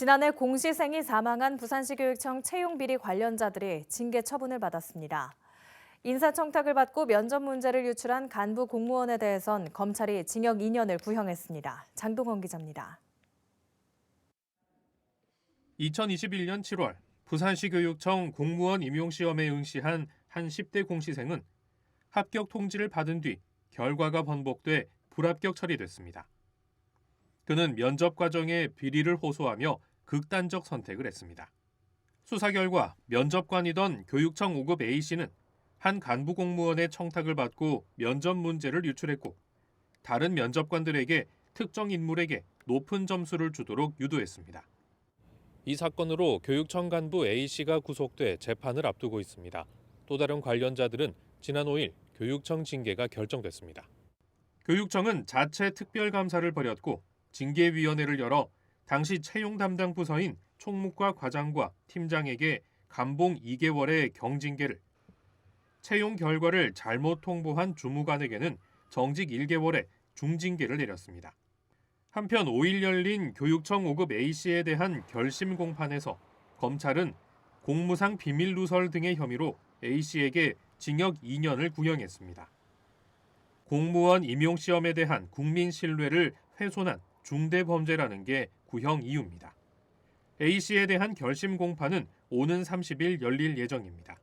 지난해 공시생이 사망한 부산시 교육청 채용 비리 관련자들이 징계 처분을 받았습니다. 인사청탁을 받고 면접 문제를 유출한 간부 공무원에 대해선 검찰이 징역 2년을 구형했습니다. 장동원 기자입니다. 2021년 7월 부산시 교육청 공무원 임용시험에 응시한 한 10대 공시생은 합격 통지를 받은 뒤 결과가 번복돼 불합격 처리됐습니다. 그는 면접 과정에 비리를 호소하며 극단적 선택을 했습니다. 수사 결과 면접관이던 교육청 5급 A씨는 한 간부 공무원의 청탁을 받고 면접 문제를 유출했고 다른 면접관들에게 특정 인물에게 높은 점수를 주도록 유도했습니다. 이 사건으로 교육청 간부 A씨가 구속돼 재판을 앞두고 있습니다. 또 다른 관련자들은 지난 5일 교육청 징계가 결정됐습니다. 교육청은 자체 특별감사를 벌였고 징계위원회를 열어 당시 채용 담당 부서인 총무과 과장과 팀장에게 감봉 2개월의 경징계를 채용 결과를 잘못 통보한 주무관에게는 정직 1개월의 중징계를 내렸습니다. 한편 5일 열린 교육청 5급 A씨에 대한 결심 공판에서 검찰은 공무상 비밀 누설 등의 혐의로 A씨에게 징역 2년을 구형했습니다. 공무원 임용 시험에 대한 국민 신뢰를 훼손한 중대 범죄라는 게 구형 이유입니다. A씨에 대한 결심 공판은 오는 30일 열릴 예정입니다.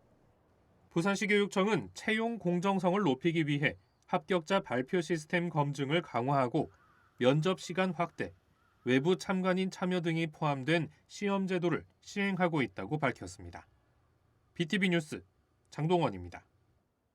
부산시 교육청은 채용 공정성을 높이기 위해 합격자 발표 시스템 검증을 강화하고 면접 시간 확대, 외부 참관인 참여 등이 포함된 시험 제도를 시행하고 있다고 밝혔습니다. BTV 뉴스 장동원입니다.